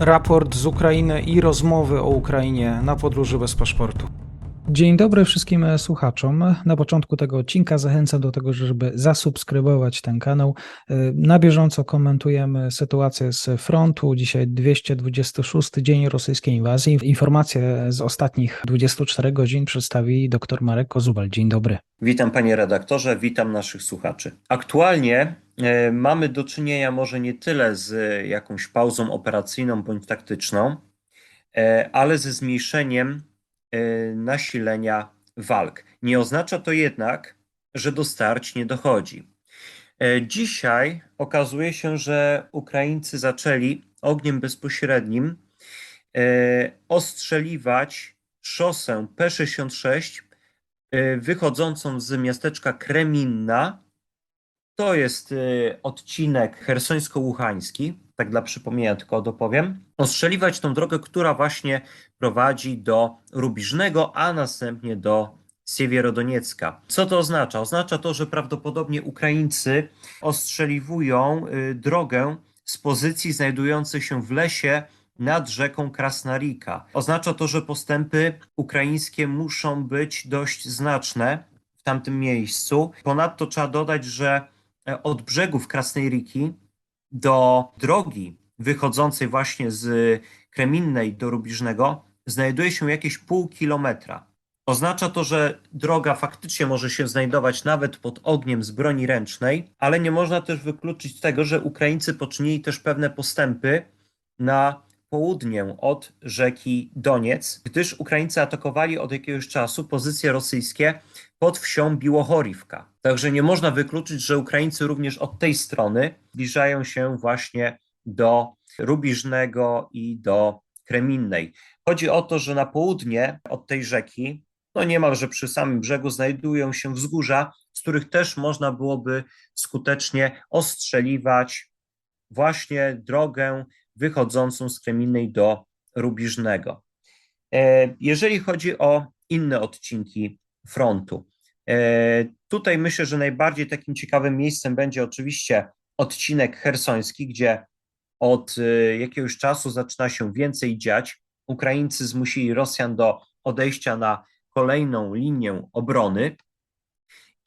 raport z Ukrainy i rozmowy o Ukrainie na podróży bez paszportu. Dzień dobry wszystkim słuchaczom. Na początku tego odcinka zachęcam do tego, żeby zasubskrybować ten kanał. Na bieżąco komentujemy sytuację z frontu. Dzisiaj 226 dzień rosyjskiej inwazji. Informacje z ostatnich 24 godzin przedstawi dr Marek Kozubal. Dzień dobry. Witam panie redaktorze, witam naszych słuchaczy. Aktualnie mamy do czynienia może nie tyle z jakąś pauzą operacyjną bądź taktyczną, e, ale ze zmniejszeniem e, nasilenia walk. Nie oznacza to jednak, że do starć nie dochodzi. E, Dzisiaj okazuje się, że Ukraińcy zaczęli ogniem bezpośrednim e, ostrzeliwać szosę P66 e, wychodzącą z miasteczka Kreminna. To jest e, odcinek hersońsko-łuchański, tak dla przypomnienia tylko dopowiem. Ostrzeliwać tą drogę, która właśnie prowadzi do Rubiżnego, a następnie do Siewierodoniecka. Co to oznacza? Oznacza to, że prawdopodobnie Ukraińcy ostrzeliwują y, drogę z pozycji znajdującej się w lesie nad rzeką Krasnarika. Oznacza to, że postępy ukraińskie muszą być dość znaczne w tamtym miejscu. Ponadto trzeba dodać, że od brzegów Krasnej Riki do drogi wychodzącej właśnie z Kreminnej do Rubiżnego znajduje się jakieś pół kilometra. Oznacza to, że droga faktycznie może się znajdować nawet pod ogniem z broni ręcznej, ale nie można też wykluczyć tego, że Ukraińcy poczynili też pewne postępy na południe od rzeki Doniec, gdyż Ukraińcy atakowali od jakiegoś czasu pozycje rosyjskie pod wsią Biłochorivka. Także nie można wykluczyć, że Ukraińcy również od tej strony zbliżają się właśnie do Rubiżnego i do Kreminnej. Chodzi o to, że na południe od tej rzeki, no niemalże przy samym brzegu, znajdują się wzgórza, z których też można byłoby skutecznie ostrzeliwać właśnie drogę wychodzącą z Kreminnej do Rubiżnego. E, Jeżeli chodzi o inne odcinki frontu, e, tutaj myślę, że najbardziej takim ciekawym miejscem będzie oczywiście odcinek hersoński, gdzie od e, jakiegoś czasu zaczyna się więcej dziać. Ukraińcy zmusili Rosjan do odejścia na kolejną linię obrony.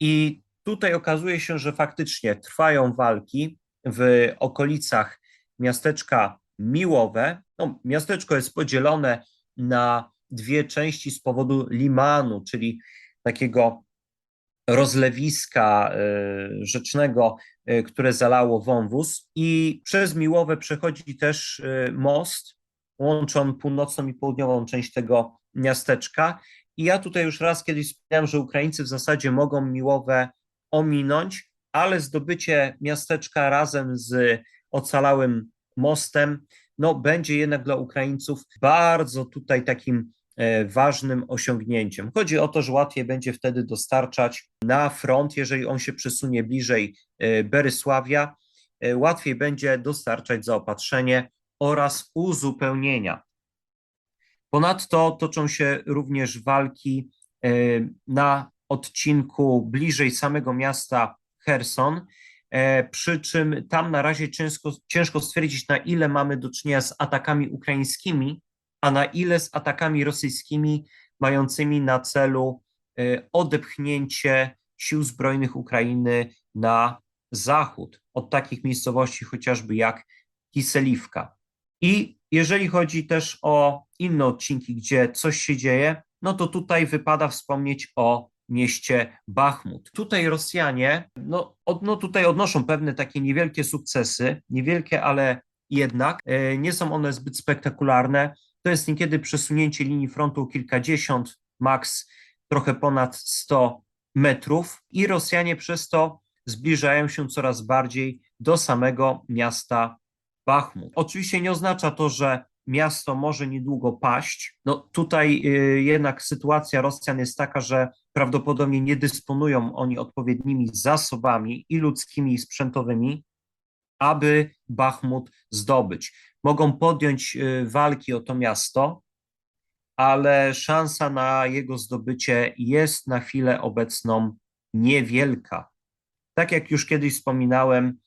I tutaj okazuje się, że faktycznie trwają walki w okolicach miasteczka Miłowe. No, miasteczko jest podzielone na dwie części z powodu limanu, czyli takiego rozlewiska y, rzecznego, y, które zalało wąwóz. I przez Miłowe przechodzi też y, most, łączy on północną i południową część tego miasteczka. I ja tutaj już raz kiedyś wspomniałem, że Ukraińcy w zasadzie mogą Miłowe ominąć, ale zdobycie miasteczka razem z ocalałym mostem, no będzie jednak dla Ukraińców bardzo tutaj takim e, ważnym osiągnięciem. Chodzi o to, że łatwiej będzie wtedy dostarczać na front, jeżeli on się przesunie bliżej e, Berysławia, e, łatwiej będzie dostarczać zaopatrzenie oraz uzupełnienia. Ponadto toczą się również walki na odcinku bliżej samego miasta Herson, przy czym tam na razie ciężko, ciężko stwierdzić, na ile mamy do czynienia z atakami ukraińskimi, a na ile z atakami rosyjskimi mającymi na celu e, odepchnięcie sił zbrojnych Ukrainy na zachód od takich miejscowości chociażby jak Kiseliwka. I jeżeli chodzi też o inne odcinki, gdzie coś się dzieje, no to tutaj wypada wspomnieć o mieście Bachmut. Tutaj Rosjanie, no, od, no tutaj odnoszą pewne takie niewielkie sukcesy, niewielkie, ale jednak e, nie są one zbyt spektakularne. To jest niekiedy przesunięcie linii frontu kilkadziesiąt, maks trochę ponad 100 metrów i Rosjanie przez to zbliżają się coraz bardziej do samego miasta Bachmut. Oczywiście nie oznacza to, że miasto może niedługo paść. No tutaj y, jednak sytuacja Rosjan jest taka, że prawdopodobnie nie dysponują oni odpowiednimi zasobami i ludzkimi, i sprzętowymi, aby Bachmut zdobyć. Mogą podjąć y, walki o to miasto, ale szansa na jego zdobycie jest na chwilę obecną niewielka. Tak jak już kiedyś wspominałem,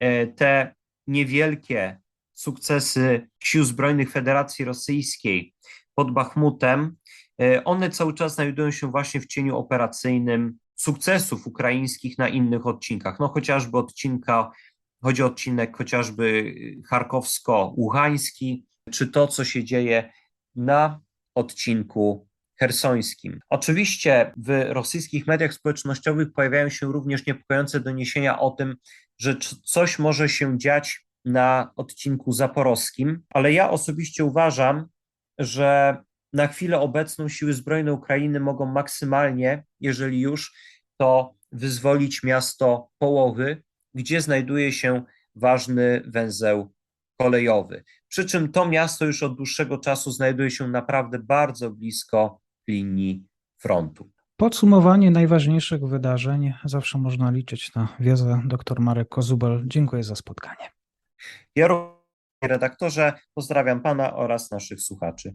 e, te niewielkie sukcesy sił zbrojnych Federacji Rosyjskiej pod Bachmutem, e, one cały czas znajdują się właśnie w cieniu operacyjnym sukcesów ukraińskich na innych odcinkach. No chociażby odcinka, chodzi o odcinek chociażby charkowsko-łuchański, czy to, co się dzieje na odcinku hersońskim. Oczywiście w rosyjskich mediach społecznościowych pojawiają się również niepokojące doniesienia o tym, że coś może się dziać na odcinku zaporowskim, ale ja osobiście uważam, że na chwilę obecną siły zbrojne Ukrainy mogą maksymalnie, jeżeli już, to wyzwolić miasto Połowy, gdzie znajduje się ważny węzeł kolejowy. Przy czym to miasto już od dłuższego czasu znajduje się naprawdę bardzo blisko linii frontu. Podsumowanie najważniejszych wydarzeń. Zawsze można liczyć na wiedzę. Dr Marek Kozubel, dziękuję za spotkanie. Ja redaktorze, pozdrawiam pana oraz naszych słuchaczy.